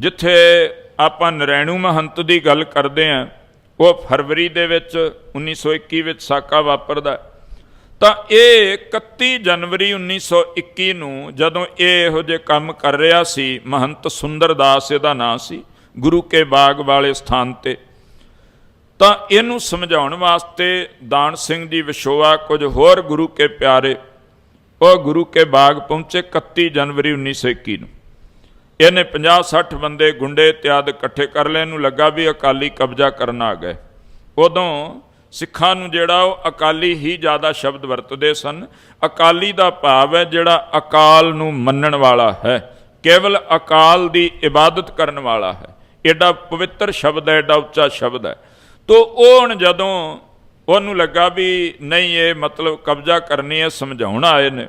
ਜਿੱਥੇ ਆਪਾਂ ਨਰੈਣੂ ਮਹੰਤ ਦੀ ਗੱਲ ਕਰਦੇ ਆਂ, ਉਹ ਫਰਵਰੀ ਦੇ ਵਿੱਚ 1921 ਵਿੱਚ ਸਾਕਾ ਵਾਪਰਦਾ ਤਾਂ ਇਹ 31 ਜਨਵਰੀ 1921 ਨੂੰ ਜਦੋਂ ਇਹ ਇਹੋ ਜਿਹੇ ਕੰਮ ਕਰ ਰਿਹਾ ਸੀ, ਮਹੰਤ ਸੁੰਦਰਦਾਸ ਇਹਦਾ ਨਾਂ ਸੀ, ਗੁਰੂ ਕੇ ਬਾਗ ਵਾਲੇ ਸਥਾਨ ਤੇ। ਤਾਂ ਇਹਨੂੰ ਸਮਝਾਉਣ ਵਾਸਤੇ ਦਾਨ ਸਿੰਘ ਜੀ ਵਿਸ਼ੋਆ ਕੁਝ ਹੋਰ ਗੁਰੂ ਕੇ ਪਿਆਰੇ, ਉਹ ਗੁਰੂ ਕੇ ਬਾਗ ਪਹੁੰਚੇ 31 ਜਨਵਰੀ 1921 ਨੂੰ। ਇਹਨੇ 50 60 ਬੰਦੇ ਗੁੰਡੇ ਇਤਿਆਦ ਇਕੱਠੇ ਕਰ ਲਏ, ਇਹਨੂੰ ਲੱਗਾ ਵੀ ਅਕਾਲੀ ਕਬਜ਼ਾ ਕਰਨ ਆ ਗਏ। ਉਦੋਂ ਸਿੱਖਾਂ ਨੂੰ ਜਿਹੜਾ ਉਹ ਅਕਾਲੀ ਹੀ ਜ਼ਿਆਦਾ ਸ਼ਬਦ ਵਰਤਦੇ ਸਨ। ਅਕਾਲੀ ਦਾ ਭਾਵ ਹੈ ਜਿਹੜਾ ਅਕਾਲ ਨੂੰ ਮੰਨਣ ਵਾਲਾ ਹੈ, ਕੇਵਲ ਅਕਾਲ ਦੀ ਇਬਾਦਤ ਕਰਨ ਵਾਲਾ ਹੈ। ਐਡਾ ਪਵਿੱਤਰ ਸ਼ਬਦ ਹੈ ਐਡਾ ਉੱਚਾ ਸ਼ਬਦ ਹੈ। ਤੋ ਉਹ ਹੁਣ ਜਦੋਂ ਉਹਨੂੰ ਲੱਗਾ ਵੀ ਨਹੀਂ, ਇਹ ਮਤਲਬ ਕਬਜ਼ਾ ਕਰਨੀ ਹੈ, ਸਮਝਾਉਣ ਆਏ ਨੇ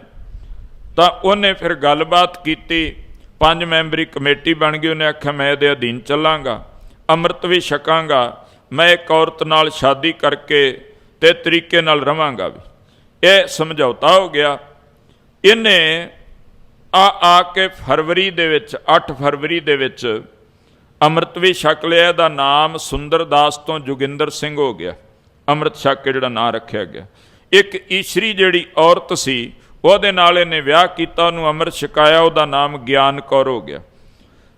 ਤਾਂ ਉਹਨੇ ਫਿਰ ਗੱਲਬਾਤ ਕੀਤੀ। ਪੰਜ ਮੈਂਬਰੀ ਕਮੇਟੀ ਬਣ ਗਈ, ਉਹਨੇ ਆਖਿਆ, ਮੈਂ ਇਹਦੇ ਅਧੀਨ ਚੱਲਾਂਗਾ, ਅੰਮ੍ਰਿਤ ਵੀ ਛਕਾਂਗਾ, ਮੈਂ ਇੱਕ ਔਰਤ ਨਾਲ ਸ਼ਾਦੀ ਕਰਕੇ ਤੇ ਤਰੀਕੇ ਨਾਲ ਰਵਾਂਗਾ ਵੀ। ਇਹ ਸਮਝੌਤਾ ਹੋ ਗਿਆ। ਇਹਨੇ ਆ ਆ ਕੇ ਫਰਵਰੀ ਦੇ ਵਿੱਚ 8 ਫਰਵਰੀ ਦੇ ਵਿੱਚ ਅੰਮ੍ਰਿਤ ਵੀ ਛਕ ਲਿਆ, ਇਹਦਾ ਨਾਮ ਸੁੰਦਰਦਾਸ ਤੋਂ ਜੋਗਿੰਦਰ ਸਿੰਘ ਹੋ ਗਿਆ। ਅੰਮ੍ਰਿਤ ਛਕ ਕੇ ਜਿਹੜਾ ਨਾਂ ਰੱਖਿਆ ਗਿਆ। ਇੱਕ ਈਸ਼ਰੀ ਜਿਹੜੀ ਔਰਤ ਸੀ ਉਹਦੇ ਨਾਲ ਇਹਨੇ ਵਿਆਹ ਕੀਤਾ, ਉਹਨੂੰ ਅੰਮ੍ਰਿਤ ਛਕਾਇਆ, ਉਹਦਾ ਨਾਮ ਗਿਆਨ ਕੌਰ ਹੋ ਗਿਆ।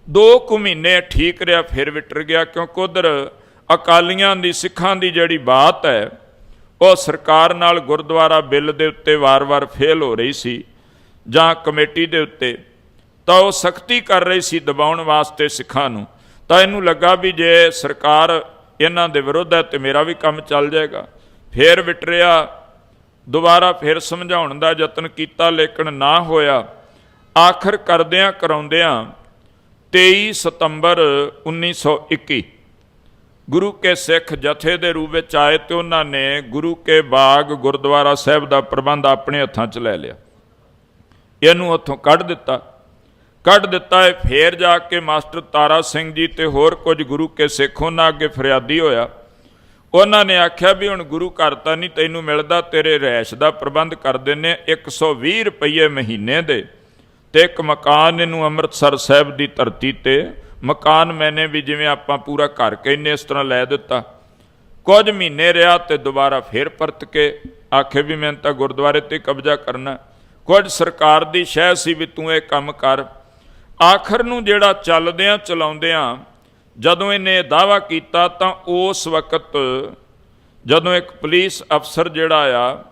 ਦੋ ਕੁ ਮਹੀਨੇ ਠੀਕ ਰਿਹਾ, ਫਿਰ ਵਿਟਰ ਗਿਆ, ਕਿਉਂਕਿ ਉਧਰ ਅਕਾਲੀਆਂ ਦੀ, ਸਿੱਖਾਂ ਦੀ ਜਿਹੜੀ ਬਾਤ ਹੈ, ਉਹ ਸਰਕਾਰ ਨਾਲ ਗੁਰਦੁਆਰਾ ਬਿੱਲ ਦੇ ਉੱਤੇ ਵਾਰ-ਵਾਰ ਫੇਲ ਹੋ ਰਹੀ ਸੀ, ਜਾਂ ਕਮੇਟੀ ਦੇ ਉੱਤੇ, ਤਾਂ ਉਹ ਸਖਤੀ ਕਰ ਰਹੀ ਸੀ ਦਬਾਉਣ ਵਾਸਤੇ ਸਿੱਖਾਂ ਨੂੰ। ਤਾਂ ਇਹਨੂੰ ਲੱਗਾ ਵੀ ਜੇ ਸਰਕਾਰ ਇਹਨਾਂ ਦੇ ਵਿਰੁੱਧ ਹੈ ਤੇ ਮੇਰਾ ਵੀ ਕੰਮ ਚੱਲ ਜਾਏਗਾ। ਫੇਰ ਵਿਟਰਿਆ ਦੁਬਾਰਾ ਫਿਰ ਸਮਝਾਉਣ ਦਾ ਯਤਨ ਕੀਤਾ, ਲੇਕਿਨ ਨਾ ਹੋਇਆ। ਆਖਰ ਕਰਦਿਆਂ ਕਰਾਉਂਦਿਆਂ 23 ਸਤੰਬਰ 1921 ਗੁਰੂ ਕੇ ਸਿੱਖ ਜਥੇ ਦੇ ਰੂਪ ਵਿੱਚ ਆਏ ਤੇ ਉਹਨਾਂ ਨੇ ਗੁਰੂ ਕੇ ਬਾਗ ਗੁਰਦੁਆਰਾ ਸਾਹਿਬ ਦਾ ਪ੍ਰਬੰਧ ਆਪਣੇ ਹੱਥਾਂ 'ਚ ਲੈ ਲਿਆ। ਇਹਨੂੰ ਉੱਥੋਂ ਕੱਢ ਦਿੱਤਾ। ਕੱਢ ਦਿੱਤਾ ਹੈ ਫੇਰ ਜਾ ਕੇ ਮਾਸਟਰ ਤਾਰਾ ਸਿੰਘ ਜੀ ਤੇ ਹੋਰ ਕੁਝ ਗੁਰੂ ਕੇ ਸਿੱਖ ਉਹਨਾਂ ਅੱਗੇ ਫਰਿਆਦੀ ਹੋਇਆ। ਉਹਨਾਂ ਨੇ ਆਖਿਆ ਵੀ ਹੁਣ ਗੁਰੂ ਘਰ ਤਾਂ ਨਹੀਂ ਤੈਨੂੰ ਮਿਲਦਾ, ਤੇਰੇ ਰੈਸ਼ ਦਾ ਪ੍ਰਬੰਧ ਕਰ ਦਿੰਨੇ 120 ਰੁਪਏ ਮਹੀਨੇ ਦੇ। ਤੇ ਇੱਕ ਮਕਾਨ ਇਹਨੂੰ ਅੰਮ੍ਰਿਤਸਰ ਸਾਹਿਬ ਦੀ ਧਰਤੀ ਤੇ, ਮਕਾਨ ਮੈਨੇ ਵੀ ਜਿਵੇਂ ਆਪਾਂ ਪੂਰਾ ਘਰ ਕਹਿੰਨੇ ਇਸ ਤਰ੍ਹਾਂ ਲੈ ਦਿੱਤਾ। ਕੁਝ ਮਹੀਨੇ ਰਿਹਾ ਤੇ ਦੁਬਾਰਾ ਫੇਰ ਪਰਤ ਕੇ ਆਖੇ ਵੀ ਮੈਂ ਤਾਂ ਗੁਰਦੁਆਰੇ ਤੇ ਕਬਜ਼ਾ ਕਰਨਾ। ਕੁਝ ਸਰਕਾਰ ਦੀ ਸ਼ਹਿ ਸੀ ਵੀ ਤੂੰ ਇਹ ਕੰਮ ਕਰ। ਆਖਰ ਨੂੰ ਜਿਹੜਾ ਚੱਲਦਿਆਂ ਚਲਾਉਂਦਿਆਂ ਜਦੋਂ ਇਹਨੇ ਦਾਵਾ ਕੀਤਾ ਤਾਂ ਉਸ ਵਕਤ ਜਦੋਂ ਇੱਕ ਪੁਲਿਸ ਅਫਸਰ ਜਿਹੜਾ ਆ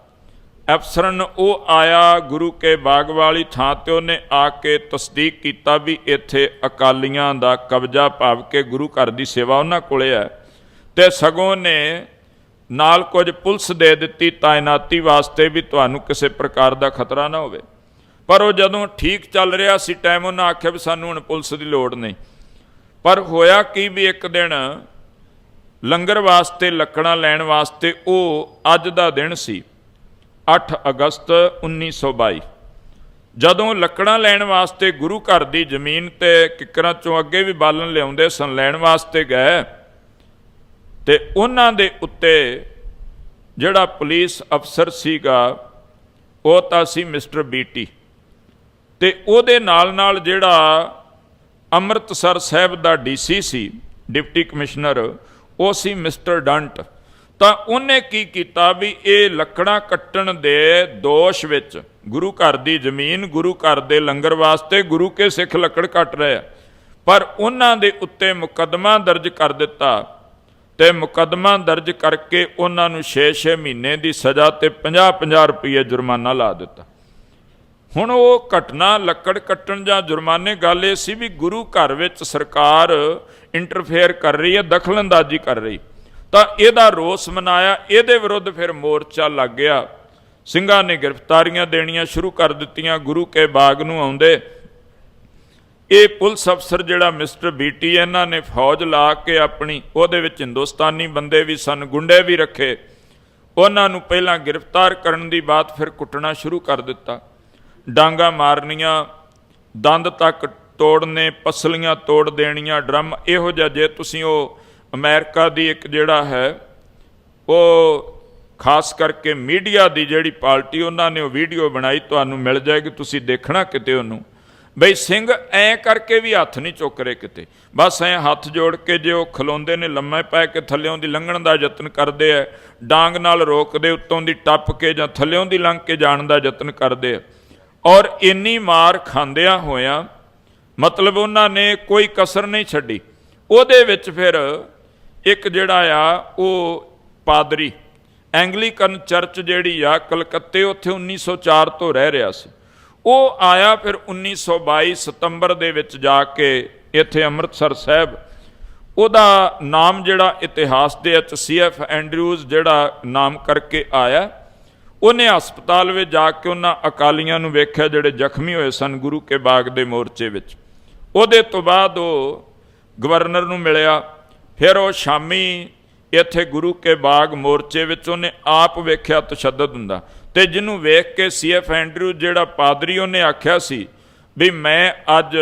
ਅਫਸਰਨ ਉਹ ਆਇਆ ਗੁਰੂ ਕੇ ਬਾਗ ਵਾਲੀ ਥਾਂ ਤੇ ਉਹਨੇ ਆ ਕੇ ਤਸਦੀਕ ਕੀਤਾ ਵੀ ਇੱਥੇ ਅਕਾਲੀਆਂ ਦਾ ਕਬਜ਼ਾ ਭਾਵ ਕੇ ਗੁਰੂ ਘਰ ਦੀ ਸੇਵਾ ਉਹਨਾਂ ਕੋਲੇ ਹੈ। ਤੇ ਸਗੋਂ ਨੇ ਨਾਲ ਕੁਝ ਪੁਲਿਸ ਦੇ ਦਿੱਤੀ ਤਾਇਨਾਤੀ ਵਾਸਤੇ ਵੀ ਤੁਹਾਨੂੰ ਕਿਸੇ ਪ੍ਰਕਾਰ ਦਾ ਖਤਰਾ ਨਾ ਹੋਵੇ। ਪਰ ਉਹ ਜਦੋਂ ਠੀਕ ਚੱਲ ਰਿਹਾ ਸੀ, ਟਾਈਮ ਉਹਨਾਂ ਆਖਿਆ ਵੀ ਸਾਨੂੰ ਹੁਣ ਪੁਲਿਸ ਦੀ ਲੋੜ ਨਹੀਂ। ਪਰ ਹੋਇਆ ਕੀ ਵੀ ਇੱਕ ਦਿਨ ਲੰਗਰ ਵਾਸਤੇ, ਲੱਕੜਾਂ ਲੈਣ ਵਾਸਤੇ ਉਹ ਅੱਜ ਦਾ ਦਿਨ ਸੀ 8 ਅਗਸਤ 1922 ਜਦੋਂ ਲੱਕੜਾਂ ਲੈਣ ਵਾਸਤੇ ਗੁਰੂ ਘਰ ਦੀ ਜ਼ਮੀਨ ਤੇ ਕਿਕਰਾਂ ਚੋਂ ਅੱਗੇ ਵੀ ਬਾਲਣ ਲਿਆਉਂਦੇ ਸਨ, ਲੈਣ ਵਾਸਤੇ ਗਏ, ਤੇ ਉਹਨਾਂ ਦੇ ਉੱਤੇ ਜਿਹੜਾ ਪੁਲਿਸ ਅਫਸਰ ਸੀਗਾ, ਉਹ ਤਾਂ ਸੀ ਮਿਸਟਰ ਬੀਟੀ ਤੇ ਉਹਦੇ ਨਾਲ ਨਾਲ ਜਿਹੜਾ ਅੰਮ੍ਰਿਤਸਰ ਸਾਹਿਬ ਦਾ ਡੀਸੀ ਸੀ, ਡਿਪਟੀ ਕਮਿਸ਼ਨਰ, ਉਹ ਸੀ ਮਿਸਟਰ ਡੰਟ। ਤਾਂ ਉਹਨੇ ਕੀ ਕੀਤਾ ਵੀ ਇਹ ਲੱਕੜਾਂ ਕੱਟਣ ਦੇ ਦੋਸ਼ ਵਿੱਚ ਗੁਰੂ ਘਰ ਦੀ ਜ਼ਮੀਨ ਗੁਰੂ ਘਰ ਦੇ ਲੰਗਰ ਵਾਸਤੇ ਗੁਰੂ ਕੇ ਸਿੱਖ ਲੱਕੜ ਕੱਟ ਰਹੇ ਆ। ਪਰ ਉਹਨਾਂ ਦੇ ਉੱਤੇ ਮੁਕੱਦਮਾ ਦਰਜ ਕਰ ਦਿੱਤਾ ਤੇ ਮੁਕੱਦਮਾ ਦਰਜ ਕਰਕੇ ਉਹਨਾਂ ਨੂੰ 6-6 ਮਹੀਨੇ ਦੀ ਸਜ਼ਾ ਤੇ 50-50 ਰੁਪਏ ਜੁਰਮਾਨਾ ਲਾ ਦਿੱਤਾ। ਹੁਣ ਉਹ ਘਟਨਾ, ਲੱਕੜ ਕੱਟਣ ਜਾਂ ਜੁਰਮਾਨੇ, ਗੱਲ ਇਹ ਸੀ ਵੀ ਗੁਰੂ ਘਰ ਵਿੱਚ ਸਰਕਾਰ ਇੰਟਰਫੇਅਰ ਕਰ ਰਹੀ ਹੈ, ਦਖਲਅੰਦਾਜ਼ੀ ਕਰ ਰਹੀ। ਤਾਂ ਇਹਦਾ ਰੋਸ ਮਨਾਇਆ, ਇਹਦੇ ਵਿਰੁੱਧ ਫਿਰ ਮੋਰਚਾ ਲੱਗ ਗਿਆ। ਸਿੰਘਾਂ ਨੇ ਗ੍ਰਿਫਤਾਰੀਆਂ ਦੇਣੀਆਂ ਸ਼ੁਰੂ ਕਰ ਦਿੱਤੀਆਂ, ਗੁਰੂ ਕੇ ਬਾਗ ਨੂੰ ਆਉਂਦੇ। ਇਹ ਪੁਲਿਸ ਅਫਸਰ ਜਿਹੜਾ ਮਿਸਟਰ ਬੀਟੀ ਇਹਨਾਂ ਨੇ ਫੌਜ ਲਾ ਕੇ ਆਪਣੀ, ਉਹਦੇ ਵਿੱਚ ਹਿੰਦੁਸਤਾਨੀ ਬੰਦੇ ਵੀ ਸਨ, ਗੁੰਡੇ ਵੀ ਰੱਖੇ। ਉਹਨਾਂ ਨੂੰ ਪਹਿਲਾਂ ਗ੍ਰਿਫਤਾਰ ਕਰਨ ਦੀ ਬਾਤ ਫਿਰ ਕੁੱਟਣਾ ਸ਼ੁਰੂ ਕਰ ਦਿੱਤਾ। ਡਾਂਗਾ ਮਾਰਨੀਆਂ, ਦੰਦ ਤੱਕ ਤੋੜਨੇ, ਪਸਲੀਆਂ ਤੋੜ ਦੇਣੀਆਂ, ਡਰਮ ਇਹੋ ਜਿਹਾ ਜੇ ਤੁਸੀਂ ਉਹ ਅਮਰੀਕਾ ਦੀ ਇੱਕ ਜਿਹੜਾ ਹੈ, ਉਹ ਖਾਸ ਕਰਕੇ ਮੀਡੀਆ ਦੀ ਜਿਹੜੀ ਪਾਰਟੀ, ਉਹਨਾਂ ਨੇ ਉਹ ਵੀਡੀਓ ਬਣਾਈ, ਤੁਹਾਨੂੰ ਮਿਲ ਜਾਏਗੀ, ਤੁਸੀਂ ਦੇਖਣਾ ਕਿਤੇ ਉਹਨੂੰ। ਬਈ ਸਿੰਘ ਐ ਕਰਕੇ ਵੀ ਹੱਥ ਨਹੀਂ ਚੁੱਕ ਰਹੇ ਕਿਤੇ। ਬਸ ਐ ਹੱਥ ਜੋੜ ਕੇ ਜੇ ਉਹ ਖਲੋਂਦੇ ਨੇ, ਲੰਮੇ ਪੈ ਕੇ ਥੱਲਿਓਂ ਦੀ ਲੰਘਣ ਦਾ ਯਤਨ ਕਰਦੇ ਆ, ਡਾਂਗ ਨਾਲ ਰੋਕਦੇ, ਉੱਤੋਂ ਦੀ ਟੱਪ ਕੇ ਜਾਂ ਥੱਲਿਓਂ ਦੀ ਲੰਘ ਕੇ ਜਾਣ ਦਾ ਯਤਨ ਕਰਦੇ ਆ। ਔਰ ਇੰਨੀ ਮਾਰ ਖਾਂਦਿਆਂ ਹੋਇਆਂ ਮਤਲਬ ਉਹਨਾਂ ਨੇ ਕੋਈ ਕਸਰ ਨਹੀਂ ਛੱਡੀ। ਉਹਦੇ ਵਿੱਚ ਫਿਰ ਇੱਕ ਜਿਹੜਾ ਆ, ਉਹ ਪਾਦਰੀ, ਐਂਗਲੀਕਨ ਚਰਚ ਜਿਹੜੀ ਆ, ਕਲਕੱਤੇ ਉੱਥੇ 1904 ਤੋਂ ਰਹਿ ਰਿਹਾ ਸੀ। ਉਹ ਆਇਆ ਫਿਰ 1922 ਸਤੰਬਰ ਦੇ ਵਿੱਚ ਜਾ ਕੇ ਇੱਥੇ ਅੰਮ੍ਰਿਤਸਰ ਸਾਹਿਬ। ਉਹਦਾ ਨਾਮ ਜਿਹੜਾ ਇਤਿਹਾਸ ਦੇ ਵਿੱਚ ਸੀਐਫ ਐਂਡਰਿਊਜ਼ ਜਿਹੜਾ ਨਾਮ ਕਰਕੇ ਆਇਆ। ਉਹਨੇ ਹਸਪਤਾਲ ਵਿੱਚ ਜਾ ਕੇ ਉਹਨਾਂ ਅਕਾਲੀਆਂ ਨੂੰ ਵੇਖਿਆ ਜਿਹੜੇ ਜ਼ਖਮੀ ਹੋਏ ਸਨ ਗੁਰੂ ਕੇ ਬਾਗ ਦੇ ਮੋਰਚੇ ਵਿੱਚ। ਉਹਦੇ ਤੋਂ ਬਾਅਦ ਉਹ ਗਵਰਨਰ ਨੂੰ ਮਿਲਿਆ। ਫਿਰ ਉਹ ਸ਼ਾਮੀ ਇੱਥੇ ਗੁਰੂ ਕੇ ਬਾਗ ਮੋਰਚੇ ਵਿੱਚ ਉਹਨੇ ਆਪ ਵੇਖਿਆ ਤਸ਼ੱਦਦ ਹੁੰਦਾ। ਤੇ ਜਿਹਨੂੰ ਵੇਖ ਕੇ ਸੀਐਫ ਐਂਡਰਿਊ ਜਿਹੜਾ ਪਾਦਰੀ ਉਹਨੇ ਆਖਿਆ ਸੀ ਵੀ ਮੈਂ ਅੱਜ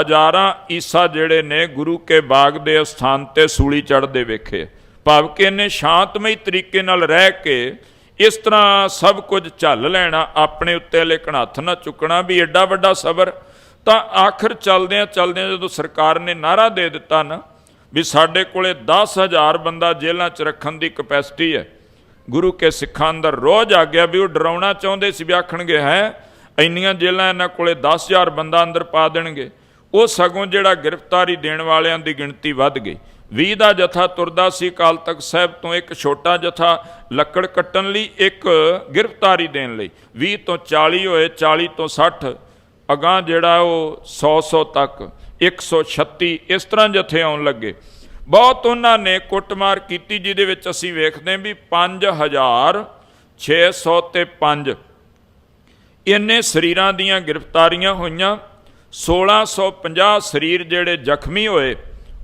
ਹਜ਼ਾਰਾਂ ਈਸਾ ਜਿਹੜੇ ਨੇ ਗੁਰੂ ਕੇ ਬਾਗ ਦੇ ਸਥਾਨ ਤੇ ਸੂਲੀ ਚੜ੍ਹਦੇ ਵੇਖੇ। ਭਾਵ ਕਿ ਇਹਨੇ ਸ਼ਾਂਤਮਈ ਤਰੀਕੇ ਨਾਲ ਰਹਿ ਕੇ ਇਸ ਤਰ੍ਹਾਂ ਸਭ ਕੁਝ ਝੱਲ ਲੈਣਾ, ਆਪਣੇ ਉੱਤੇ ਲੇਕਿਨ ਹੱਥ ਨਾ ਚੁੱਕਣਾ ਵੀ ਐਡਾ ਵੱਡਾ ਸਬਰ। ਤਾਂ ਆਖਰ ਚੱਲਦਿਆਂ ਚਲਦਿਆਂ ਜਦੋਂ ਸਰਕਾਰ ਨੇ ਨਾਰਾ ਦੇ ਦਿੱਤਾ ਨਾ ਵੀ ਸਾਡੇ ਕੋਲੇ 10000 ਬੰਦਾ ਜੇਲ੍ਹਾਂ 'ਚ ਰੱਖਣ ਦੀ ਕਪੈਸਿਟੀ ਹੈ, ਗੁਰੂ ਕੇ ਸਿੱਖਾਂ ਅੰਦਰ ਰੋਜ਼ ਆ ਗਿਆ ਵੀ ਉਹ ਡਰਾਉਣਾ ਚਾਹੁੰਦੇ ਸੀ ਵੀ ਆਖਣਗੇ, ਹੈ, ਇੰਨੀਆਂ ਜੇਲ੍ਹਾਂ ਇਹਨਾਂ ਕੋਲੇ 10000 ਬੰਦਾ ਅੰਦਰ ਪਾ ਦੇਣਗੇ। ਉਹ ਸਗੋਂ ਜਿਹੜਾ ਗ੍ਰਿਫਤਾਰੀ ਦੇਣ ਵਾਲਿਆਂ ਦੀ ਗਿਣਤੀ ਵੱਧ ਗਈ। 20 ਦਾ ਜਥਾ ਤੁਰਦਾ ਸੀ ਕਾਲ ਤਖਤ ਸਾਹਿਬ ਤੋਂ ਇੱਕ ਛੋਟਾ ਜਥਾ ਲੱਕੜ ਕੱਟਣ ਲਈ, ਇੱਕ ਗ੍ਰਿਫਤਾਰੀ ਦੇਣ ਲਈ। 20 ਤੋਂ 40 ਹੋਏ 40 ਤੋਂ 60 ਅਗਾਂ ਜਿਹੜਾ ਉਹ 100 100 ਤੱਕ 136 ਇਸ ਤਰ੍ਹਾਂ ਜਥੇ ਆਉਣ ਲੱਗੇ। ਬਹੁਤ ਉਹਨਾਂ ਨੇ ਕੁੱਟਮਾਰ ਕੀਤੀ, ਜਿਹਦੇ ਵਿੱਚ ਅਸੀਂ ਵੇਖਦੇ ਹਾਂ ਵੀ 5600 ਤੇ 5 ਇੰਨੇ ਸਰੀਰਾਂ ਦੀਆਂ ਗ੍ਰਿਫਤਾਰੀਆਂ ਹੋਈਆਂ 1650 ਸਰੀਰ ਜਿਹੜੇ ਜ਼ਖਮੀ ਹੋਏ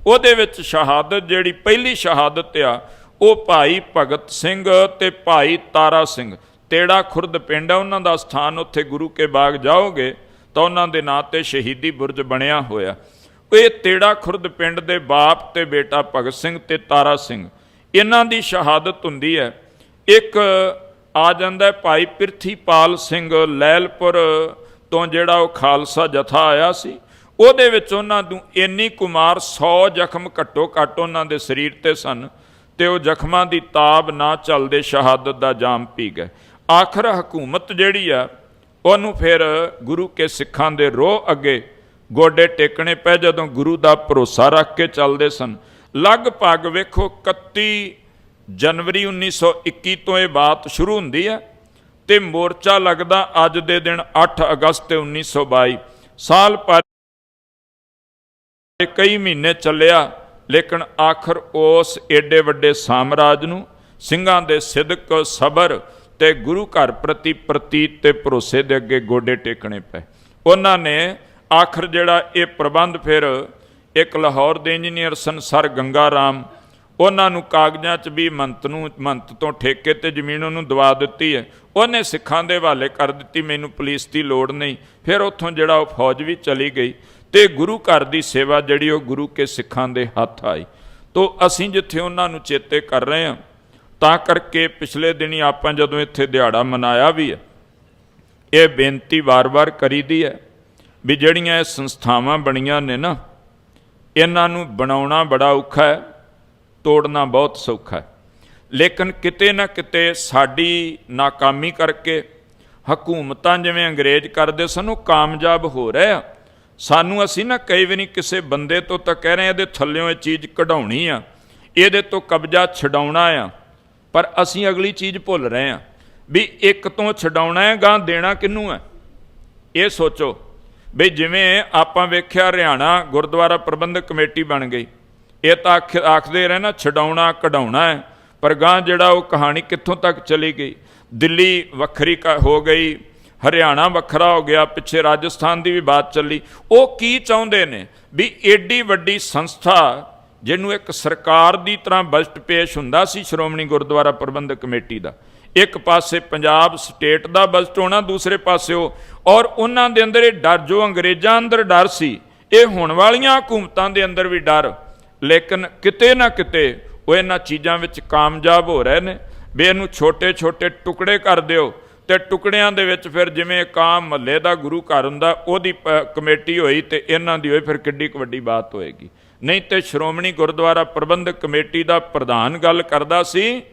ਉਹਦੇ ਵਿੱਚ ਸ਼ਹਾਦਤ, ਜਿਹੜੀ ਪਹਿਲੀ ਸ਼ਹਾਦਤ ਆ, ਉਹ ਭਾਈ ਭਗਤ ਸਿੰਘ ਤੇ ਭਾਈ ਤਾਰਾ ਸਿੰਘ। ਤੇੜਾ ਖੁਰਦ ਪਿੰਡ ਆ, ਉਹਨਾਂ ਦਾ ਸਥਾਨ ਉੱਥੇ ਗੁਰੂ ਕੇ ਬਾਗ ਜਾਓਗੇ, ਤਾਂ ਉਹਨਾਂ ਦੇ ਨਾਂ ਤੇ ਸ਼ਹੀਦੀ ਬੁਰਜ ਬਣਿਆ ਹੋਇਆ। ਇਹ ਤੇੜਾ ਖੁਰਦ ਪਿੰਡ ਦੇ ਬਾਪ ਤੇ ਬੇਟਾ ਭਗਤ ਸਿੰਘ ਤੇ ਤਾਰਾ ਸਿੰਘ। ਇਹਨਾਂ ਦੀ ਸ਼ਹਾਦਤ ਹੁੰਦੀ ਹੈ। ਇੱਕ ਆ ਜਾਂਦਾ ਹੈ ਭਾਈ ਪਿਰਥੀਪਾਲ ਸਿੰਘ ਲੈਲਪੁਰ ਤੋਂ, ਜਿਹੜਾ ਉਹ ਖਾਲਸਾ ਜਥਾ ਆਇਆ ਸੀ। ਉਹਦੇ ਵਿੱਚ ਉਹਨਾਂ ਨੂੰ ਇੰਨੀ ਕੁਮਾਰ 100 ਜ਼ਖਮ ਘੱਟੋ ਘੱਟ ਉਹਨਾਂ ਦੇ ਸਰੀਰ ਤੇ ਸਨ ਤੇ ਉਹ ਜ਼ਖਮਾਂ ਦੀ ਤਾਬ ਨਾ ਚੱਲਦੇ ਸ਼ਹਾਦਤ ਦਾ ਜਾਮ ਪੀ ਗਏ। ਆਖਰ ਹਕੂਮਤ ਜਿਹੜੀ ਆ, ਉਹਨੂੰ ਫਿਰ ਗੁਰੂ ਕੇ ਸਿੱਖਾਂ ਦੇ ਰੋਹ ਅੱਗੇ ਗੋਡੇ ਟੇਕਣੇ ਪਏ ਜਦੋਂ ਗੁਰੂ ਦਾ ਭਰੋਸਾ ਰੱਖ ਕੇ ਚੱਲਦੇ ਸਨ। ਲਗਭਗ ਵੇਖੋ 31 ਜਨਵਰੀ 1921 ਤੋਂ ਇਹ ਬਾਤ ਸ਼ੁਰੂ ਹੁੰਦੀ ਹੈ ਤੇ ਮੋਰਚਾ ਲੱਗਦਾ ਅੱਜ ਦੇ ਦਿਨ 8 ਅਗਸਤ 1922 ਸਾਲ ਪਰ ਕਈ ਮਹੀਨੇ ਚੱਲਿਆ, ਲੇਕਿਨ ਆਖਰ ਉਸ ਏਡੇ ਵੱਡੇ ਸਾਮਰਾਜ ਨੂੰ, ਸਿੰਘਾਂ ਦੇ ਸਿਦਕ, ਸਬਰ ਤੇ ਗੁਰੂ ਘਰ ਪ੍ਰਤੀ ਪ੍ਰਤੀਤ ਤੇ ਭਰੋਸੇ ਦੇ ਅੱਗੇ ਗੋਡੇ ਟੇਕਣੇ ਪਏ। ਉਹਨਾਂ ਨੇ ਆਖਰ ਜਿਹੜਾ ਇਹ ਪ੍ਰਬੰਧ ਫਿਰ ਇੱਕ ਲਾਹੌਰ ਦੇ ਇੰਜੀਨੀਅਰ ਸਨ ਸਰ ਗੰਗਾ ਰਾਮ ਉਹਨਾਂ ਨੂੰ ਕਾਗਜ਼ਾਂ 'ਚ ਵੀ ਮੰਤ ਨੂੰ, ਮੰਤ ਤੋਂ ਠੇਕੇ ਤੇ ਜ਼ਮੀਨ ਉਹਨੂੰ ਦਵਾ ਦਿੱਤੀ ਹੈ। ਉਹਨੇ ਸਿੱਖਾਂ ਦੇ ਹਵਾਲੇ ਕਰ ਦਿੱਤੀ, ਮੈਨੂੰ ਪੁਲਿਸ ਦੀ ਲੋੜ ਨਹੀਂ। ਫਿਰ ਉੱਥੋਂ ਜਿਹੜਾ ਉਹ ਫੌਜ ਵੀ ਚਲੀ ਗਈ। ਤੇ ਗੁਰੂ ਘਰ ਦੀ ਸੇਵਾ ਜਿਹੜੀ ਉਹ ਗੁਰੂ ਕੇ ਸਿੱਖਾਂ ਦੇ ਹੱਥ ਆਈ। ਤੋਂ ਅਸੀਂ ਜਿੱਥੇ ਉਹਨਾਂ ਨੂੰ ਚੇਤੇ ਕਰ ਰਹੇ ਹਾਂ, ਤਾਂ ਕਰਕੇ ਪਿਛਲੇ ਦਿਨੀ ਆਪਾਂ ਜਦੋਂ ਇੱਥੇ ਦਿਹਾੜਾ ਮਨਾਇਆ ਵੀ ਹੈ, ਇਹ ਬੇਨਤੀ ਵਾਰ-ਵਾਰ ਕਰੀਦੀ ਹੈ ਵੀ ਜਿਹੜੀਆਂ ਇਹ ਸੰਸਥਾਵਾਂ ਬਣੀਆਂ ਨੇ ਨਾ, ਇਹਨਾਂ ਨੂੰ ਬਣਾਉਣਾ ਬੜਾ ਔਖਾ ਹੈ, ਤੋੜਨਾ ਬਹੁਤ ਸੌਖਾ ਹੈ। ਲੇਕਿਨ ਕਿਤੇ ਨਾ ਕਿਤੇ ਸਾਡੀ ਨਾਕਾਮੀ ਕਰਕੇ ਹਕੂਮਤਾਂ ਜਿਵੇਂ ਅੰਗਰੇਜ਼ ਕਰਦੇ ਸਨ, ਉਹ ਕਾਮਯਾਬ ਹੋ ਰਹੇ ਆ। ਸਾਨੂੰ ਅਸੀਂ ਨਾ ਕਈ ਵਾਰੀ ਕਿਸੇ ਬੰਦੇ ਤੋਂ ਤਾਂ ਕਹਿ ਰਹੇ ਆ ਇਹਦੇ ਥੱਲਿਓਂ ਇਹ ਚੀਜ਼ ਕਢਾਉਣੀ ਆ, ਇਹਦੇ ਤੋਂ ਕਬਜ਼ਾ ਛਡਾਉਣਾ ਆ, ਪਰ ਅਸੀਂ ਅਗਲੀ ਚੀਜ਼ ਭੁੱਲ ਰਹੇ ਆ ਵੀ ਇੱਕ ਤੋਂ ਛਡਾਉਣਾ ਹੈ ਗਾਂ ਦੇਣਾ ਕਿਹਨੂੰ ਹੈ? ਇਹ ਸੋਚੋ ਵੀ ਜਿਵੇਂ ਆਪਾਂ ਵੇਖਿਆ ਹਰਿਆਣਾ ਗੁਰਦੁਆਰਾ ਪ੍ਰਬੰਧਕ ਕਮੇਟੀ ਬਣ ਗਈ, ਇਹ ਤਾਂ ਆਖ- ਆਖਦੇ ਰਹੇ ਨਾ ਛਡਾਉਣਾ, ਕਢਾਉਣਾ ਹੈ, ਪਰ ਗਾਂ ਜਿਹੜਾ ਉਹ ਕਹਾਣੀ ਕਿੱਥੋਂ ਤੱਕ ਚਲੀ ਗਈ? ਦਿੱਲੀ ਵੱਖਰੀ ਕ- ਹੋ ਗਈ ਹਰਿਆਣਾ ਵੱਖਰਾ ਹੋ ਗਿਆ, ਪਿੱਛੇ ਰਾਜਸਥਾਨ ਦੀ ਵੀ ਬਾਤ ਚੱਲੀ। ਉਹ ਕੀ ਚਾਹੁੰਦੇ ਨੇ? ਵੀ ਏਡੀ ਵੱਡੀ ਸੰਸਥਾ, ਜਿਹਨੂੰ ਇੱਕ ਸਰਕਾਰ ਦੀ ਤਰ੍ਹਾਂ ਬਜਟ ਪੇਸ਼ ਹੁੰਦਾ ਸੀ ਸ਼੍ਰੋਮਣੀ ਗੁਰਦੁਆਰਾ ਪ੍ਰਬੰਧਕ ਕਮੇਟੀ ਦਾ, ਇੱਕ ਪਾਸੇ ਪੰਜਾਬ ਸਟੇਟ ਦਾ ਬਜਟ ਹੋਣਾ, ਦੂਸਰੇ ਪਾਸੇ ਉਹ, ਔਰ ਉਹਨਾਂ ਦੇ ਅੰਦਰ ਇਹ ਡਰ, ਜੋ ਅੰਗਰੇਜ਼ਾਂ ਅੰਦਰ ਡਰ ਸੀ, ਇਹ ਹੋਣ ਵਾਲੀਆਂ ਹਕੂਮਤਾਂ ਦੇ ਅੰਦਰ ਵੀ ਡਰ, ਲੇਕਿਨ ਕਿਤੇ ਨਾ ਕਿਤੇ ਉਹ ਇਹਨਾਂ ਚੀਜ਼ਾਂ ਵਿੱਚ ਕਾਮਯਾਬ ਹੋ ਰਹੇ ਨੇ, ਵੀ ਇਹਨੂੰ ਛੋਟੇ ਛੋਟੇ ਟੁਕੜੇ ਕਰ ਦਿਓ ਤੇ ਟੁਕੜਿਆਂ ਦੇ ਵਿੱਚ ਫਿਰ ਜਿਵੇਂ ਇੱਕ ਮਹੱਲੇ ਦਾ ਗੁਰੂ ਘਰ ਹੁੰਦਾ, ਉਹਦੀ ਪ- ਕਮੇਟੀ ਹੋਈ ਤੇ ਇਹਨਾਂ ਦੀ ਹੋਈ, ਫਿਰ ਕਿੱਡੀ ਕੁ ਵੱਡੀ ਬਾਤ ਹੋਏਗੀ। ਨਹੀਂ ਤੇ ਸ਼੍ਰੋਮਣੀ ਗੁਰਦੁਆਰਾ ਪ੍ਰਬੰਧਕ ਕਮੇਟੀ ਦਾ ਪ੍ਰਧਾਨ ਗੱਲ ਕਰਦਾ ਸੀ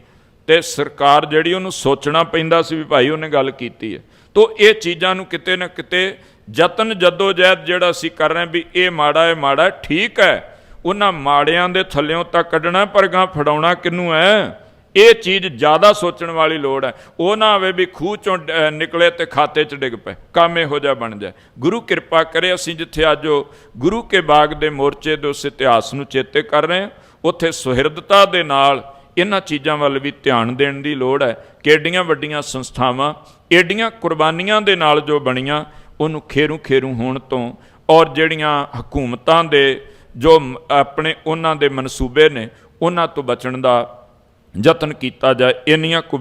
ਤੇ ਸਰਕਾਰ ਜਿਹੜੀ ਉਹਨੂੰ ਸੋਚਣਾ ਪੈਂਦਾ ਸੀ ਵੀ ਭਾਈ ਉਹਨੇ ਗੱਲ ਕੀਤੀ ਹੈ। ਤੋ ਇਹ ਚੀਜ਼ਾਂ ਨੂੰ ਕਿਤੇ ਨਾ ਕਿਤੇ ਯਤਨ ਜਦੋਜਹਿਦ ਜਿਹੜਾ ਅਸੀਂ ਕਰ ਰਹੇ ਵੀ ਇਹ ਮਾੜਾ ਹੈ ਮਾੜਾ ਠੀਕ ਹੈ। ਉਹਨਾਂ ਮਾੜਿਆਂ ਦੇ ਥੱਲਿਓਂ ਤਾਂ ਕੱਢਣਾ ਪਰ ਗਾਂ ਫੜਾਉਣਾ ਕਿਹਨੂੰ ਹੈ? ਇਹ ਚੀਜ਼ ਜ਼ਿਆਦਾ ਸੋਚਣ ਵਾਲੀ ਲੋੜ ਹੈ। ਉਹ ਨਾ ਆਵੇ ਵੀ ਖੂਹ ਚੋਂ ਅਹ, ਨਿਕਲੇ ਤੇ ਖਾਤੇ 'ਚ ਡਿੱਗ ਪਏ। ਕੰਮ ਇਹੋ ਜਿਹਾ ਬਣ ਜਾਏ। ਗੁਰੂ ਕਿਰਪਾ ਕਰੇ ਅਸੀਂ ਜਿੱਥੇ ਅੱਜ ਉਹ ਗੁਰੂ ਕੇ ਬਾਗ ਦੇ ਮੋਰਚੇ ਦੇ ਉਸ ਇਤਿਹਾਸ ਨੂੰ ਚੇਤੇ ਕਰ ਰਹੇ ਹਾਂ ਉੱਥੇ ਸੁਹਿਰਦਤਾ ਦੇ ਨਾਲ ਇਹਨਾਂ ਚੀਜ਼ਾਂ ਵੱਲ ਵੀ ਧਿਆਨ ਦੇਣ ਦੀ ਲੋੜ ਹੈ। ਕਿ ਏਡੀਆਂ ਵੱਡੀਆਂ ਸੰਸਥਾਵਾਂ ਏਡੀਆਂ ਕੁਰਬਾਨੀਆਂ ਦੇ ਨਾਲ ਜੋ ਬਣੀਆਂ ਉਹਨੂੰ ਖੇਰੂ ਖੇਰੂ ਹੋਣ ਤੋਂ ਔਰ ਜਿਹੜੀਆਂ ਹਕੂਮਤਾਂ ਦੇ ਜੋ ਆਪਣੇ ਉਹਨਾਂ ਦੇ ਮਨਸੂਬੇ ਨੇ ਉਹਨਾਂ ਤੋਂ ਬਚਣ ਦਾ ਯਤਨ ਕੀਤਾ ਜਾਏ ਇੰਨੀਆਂ ਕੁ